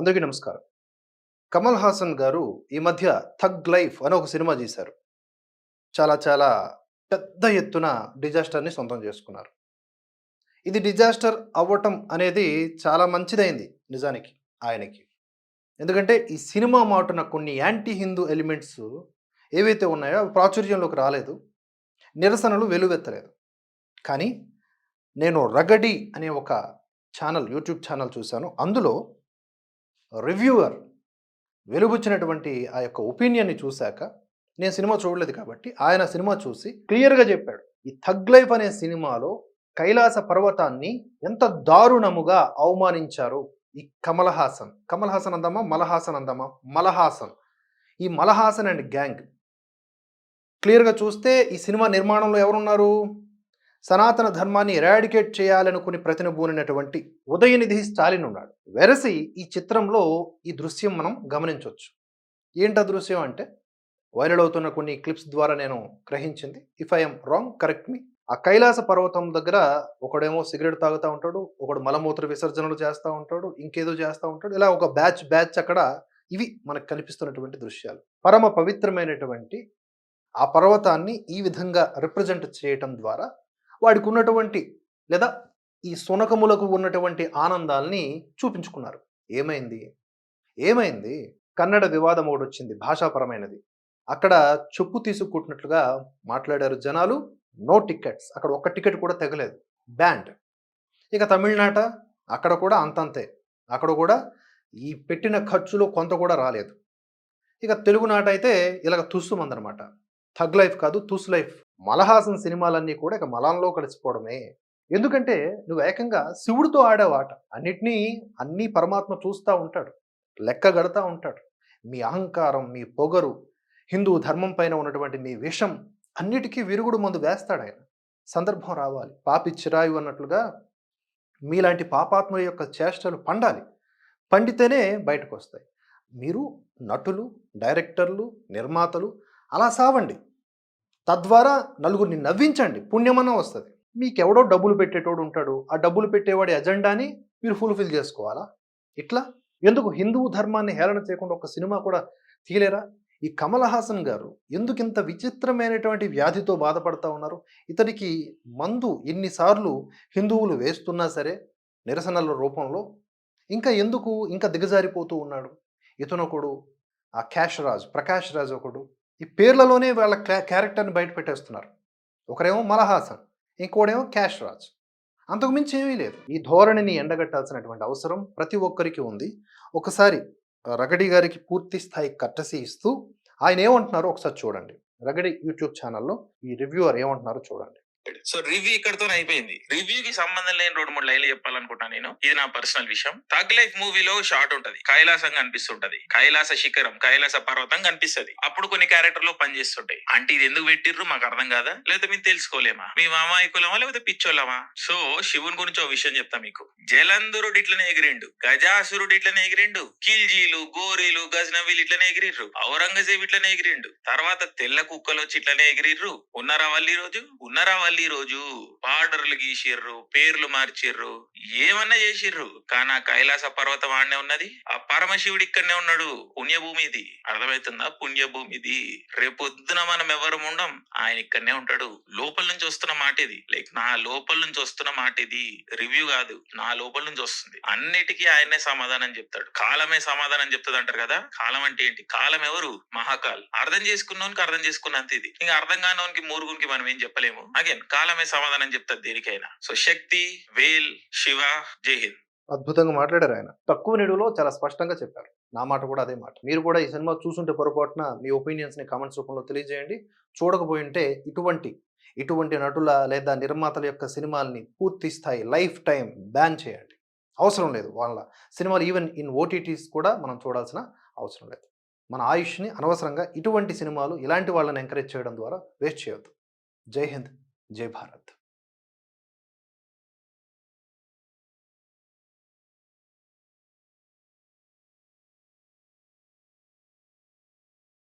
అందరికీ నమస్కారం. కమల్ హాసన్ గారు ఈ మధ్య థగ్ లైఫ్ అని ఒక సినిమా చేశారు చాలా చాలా పెద్ద ఎత్తున డిజాస్టర్ని సొంతం చేసుకున్నారు. ఇది డిజాస్టర్ అవ్వటం అనేది చాలా మంచిదైంది నిజానికి ఆయనకి. ఎందుకంటే ఈ సినిమా మాటున కొన్ని యాంటీ హిందూ ఎలిమెంట్స్ ఏవైతే ఉన్నాయో అవి ప్రాచుర్యంలోకి రాలేదు. నిరసనలు వెలువెత్తలేదు. కానీ నేను రగడి అనే ఒక ఛానల్ యూట్యూబ్ ఛానల్ చూశాను. అందులో రివ్యూవర్ వెలుగుచ్చినటువంటి ఆ యొక్క ఒపీనియన్ని చూశాక నేను సినిమా చూడలేదు కాబట్టి ఆయన సినిమా చూసి క్లియర్గా చెప్పాడు. ఈ థగ్ లైఫ్ అనే సినిమాలో కైలాస పర్వతాన్ని ఎంత దారుణముగా అవమానించారు ఈ కమల్ హాసన్ కమల్ హాసన్ అందామా? మలహాసన్ అందామా? మలహాసన్. ఈ మలహాసన్ అండ్ గ్యాంగ్. క్లియర్గా చూస్తే ఈ సినిమా నిర్మాణంలో ఎవరున్నారు? సనాతన ధర్మాన్ని ఎరాడికేట్ చేయాలనుకుని ప్రతినబూనినటువంటి ఉదయనిధి స్టాలిన్ ఉన్నాడు. వెరసి ఈ చిత్రంలో ఈ దృశ్యం మనం గమనించవచ్చు ఏంట దృశ్యం అంటే? వైరల్ అవుతున్న కొన్ని క్లిప్స్ ద్వారా నేను గ్రహించింది. If I'm wrong correct me ఆ కైలాస పర్వతం దగ్గర ఒకడేమో సిగరెట్ తాగుతూ ఉంటాడు ఒకడు మలమూత్ర విసర్జనలు చేస్తూ ఉంటాడు ఇంకేదో చేస్తూ ఉంటాడు. ఇలా ఒక బ్యాచ్ బ్యాచ్ అక్కడ ఇవి మనకు కనిపిస్తున్నటువంటి దృశ్యాలు. పరమ పవిత్రమైనటువంటి ఆ పర్వతాన్ని ఈ విధంగా రిప్రజెంట్ చేయటం ద్వారా వాడికి ఉన్నటువంటి లేదా ఈ సునకములకు ఉన్నటువంటి ఆనందాల్ని చూపించుకున్నారు. ఏమైంది? ఏమైంది? కన్నడ వివాదం ఒకటి వచ్చింది భాషాపరమైనది. అక్కడ చెప్పు తీసుకుంటున్నట్లుగా మాట్లాడారు జనాలు నో టికెట్స్. అక్కడ ఒక్క టికెట్ కూడా తెగలేదు. బ్యాండ్ ఇక తమిళనాట అక్కడ కూడా అంతంతే. అక్కడ కూడా ఈ పెట్టిన ఖర్చులో కొంత కూడా రాలేదు. ఇక తెలుగునాట అయితే ఇలాగ తుస్సుమందనమాట. థగ్ లైఫ్ కాదు తుస్ లైఫ్. మలహాసన్ సినిమాలన్నీ కూడా ఇక మలంలో కలిసిపోవడమే. ఎందుకంటే నువ్వు ఏకంగా శివుడితో ఆడేవాట అన్నిటినీ అన్నీ పరమాత్మ చూస్తూ ఉంటాడు. లెక్క గడతా ఉంటాడు. మీ అహంకారం మీ పొగరు హిందూ ధర్మం పైన ఉన్నటువంటి మీ విషం అన్నిటికీ విరుగుడు మందు వేస్తాడు ఆయన. సందర్భం రావాలి. పాపి చిరాయు అన్నట్లుగా మీలాంటి పాపాత్మ యొక్క చేష్టలు పండాలి. పండితేనే బయటకు వస్తాయి మీరు నటులు డైరెక్టర్లు నిర్మాతలు అలా సావండి. తద్వారా నలుగురిని నవ్వించండి. పుణ్యమన్నా వస్తుంది. మీకెవడో డబ్బులు పెట్టేటోడు ఉంటాడు. ఆ డబ్బులు పెట్టేవాడి ఎజెండాని మీరు ఫుల్ఫిల్ చేసుకోవాలా? ఇట్లా? ఎందుకు? హిందూ ధర్మాన్ని హేళన చేయకుండా ఒక సినిమా కూడా తీయలేరా? ఈ కమల్ హాసన్ గారు ఎందుకు ఇంత విచిత్రమైనటువంటి వ్యాధితో బాధపడతా ఉన్నారు? ఇతనికి మందు ఎన్నిసార్లు హిందువులు వేస్తున్నా సరే నిరసనల రూపంలో ఇంకా ఎందుకు? ఇంకా దిగజారిపోతూ ఉన్నాడు. ఇతనొకడు ఆ క్యాష్ రాజ్ ప్రకాష్ రాజ్ ఒకడు. ఈ పేర్లలోనే వాళ్ళ క్యారెక్టర్ని బయట పెట్టేస్తున్నారు. ఒకరేమో మలహాసన్ ఇంకోడేమో క్యాష్ రాజ్ అంతకుమించి ఏమీ లేదు. ఈ ధోరణిని ఎండగట్టాల్సినటువంటి అవసరం ప్రతి ఒక్కరికి ఉంది. ఒకసారి రగడి గారికి పూర్తి స్థాయి కట్టసి ఇస్తూ ఆయన ఏమంటున్నారో ఒకసారి చూడండి. రగడి యూట్యూబ్ ఛానల్లో ఈ రివ్యూవర్ ఏమంటున్నారో చూడండి. సో రివ్యూ ఇక్కడతో అయిపోయింది. రివ్యూ కి సంబంధం లేని రెండు మూడు లైన్లు చెప్పాలనుకుంటున్నాను నేను. ఇది నా పర్సనల్ విషయం. థగ్ లైఫ్ మూవీలో షార్ట్ ఉంటది. కైలాసం కనిపిస్తుంటది. కైలాస శిఖరం కైలాస పర్వతం కనిపిస్తది. అప్పుడు కొన్ని క్యారెక్టర్లు పనిచేస్తుంటాయి అంటే ఇది ఎందుకు పెట్టిర్రు? మాకు అర్థం కాదా? లేకపోతే మేము తెలుసుకోలేమా? మీ మామాయికులమా లేకపోతే పిచ్చోళ్ళమా? సో శివుని గురించి ఒక విషయం చెప్తా మీకు. జలంధరుడు ఇట్లనే ఎగిరిండు. గజాసురుడు ఇట్లనే ఎగిరిండు. కిల్జీలు గోరీలు గజనవీలు ఇట్లనే ఎగిరిర్రు ఔరంగజేబు ఇట్లనే ఎగిరిండు. తర్వాత తెల్ల కుక్కలు వచ్చి ఇట్లనే ఎగిరిర్రు ఉన్నారా వాళ్ళు ఈ రోజు ఉన్నారా వాళ్ళు రోజు బార్డర్లు గీసిర్రు పేర్లు మార్చిర్రు. ఏమన్నా చేసిర్రు? కానీ ఆ కైలాస పర్వతం ఆడనే ఉన్నది. ఆ పరమశివుడు ఇక్కడనే ఉన్నాడు. పుణ్యభూమి ఇది అర్థమవుతుందా? పుణ్యభూమి ఇది రేపొద్దున మనం ఎవరు ఉండం ఆయన ఇక్కడనే ఉంటాడు. లోపల నుంచి వస్తున్న మాట ఇది లైక్ నా లోపల నుంచి వస్తున్న మాట ఇది రివ్యూ కాదు. నా లోపల నుంచి వస్తుంది. అన్నిటికీ ఆయనే సమాధానం చెప్తాడు. కాలమే సమాధానం చెప్తుంది అంటారు కదా? కాలం అంటే ఏంటి? కాలం ఎవరు? మహాకాల్. అర్థం చేసుకున్నోనికి అర్థం చేసుకున్నంత ఇది. ఇంకా అర్థం కానోనికి మూరుగునికి మనం ఏం చెప్పలేము. అగేన్ కాలమే సమాధానం చెప్తాది దేనికైనా. సో శక్తి వేల్ శివ జై హింద్ అద్భుతంగా మాట్లాడారు ఆయన. తక్కువ నిడులో చాలా స్పష్టంగా చెప్పారు. నా మాట కూడా అదే మాట. మీరు కూడా ఈ సినిమా చూసుంటే పొరపాటున మీ ఒపీనియన్స్ని కామెంట్స్ రూపంలో తెలియజేయండి. చూడకపోయి ఉంటే ఇటువంటి ఇటువంటి నటుల లేదా నిర్మాతల యొక్క సినిమాల్ని పూర్తి స్థాయి లైఫ్ టైం బ్యాన్ చేయండి. అవసరం లేదు వాళ్ళ సినిమాలు ఈవెన్ ఇన్ ఓటీటీస్ కూడా మనం చూడాల్సిన అవసరం లేదు. మన ఆయుష్ని అనవసరంగా ఇటువంటి సినిమాలు ఇలాంటి వాళ్ళని ఎంకరేజ్ చేయడం ద్వారా వేస్ట్ చేయొద్దు. జై హింద్. జై భారత్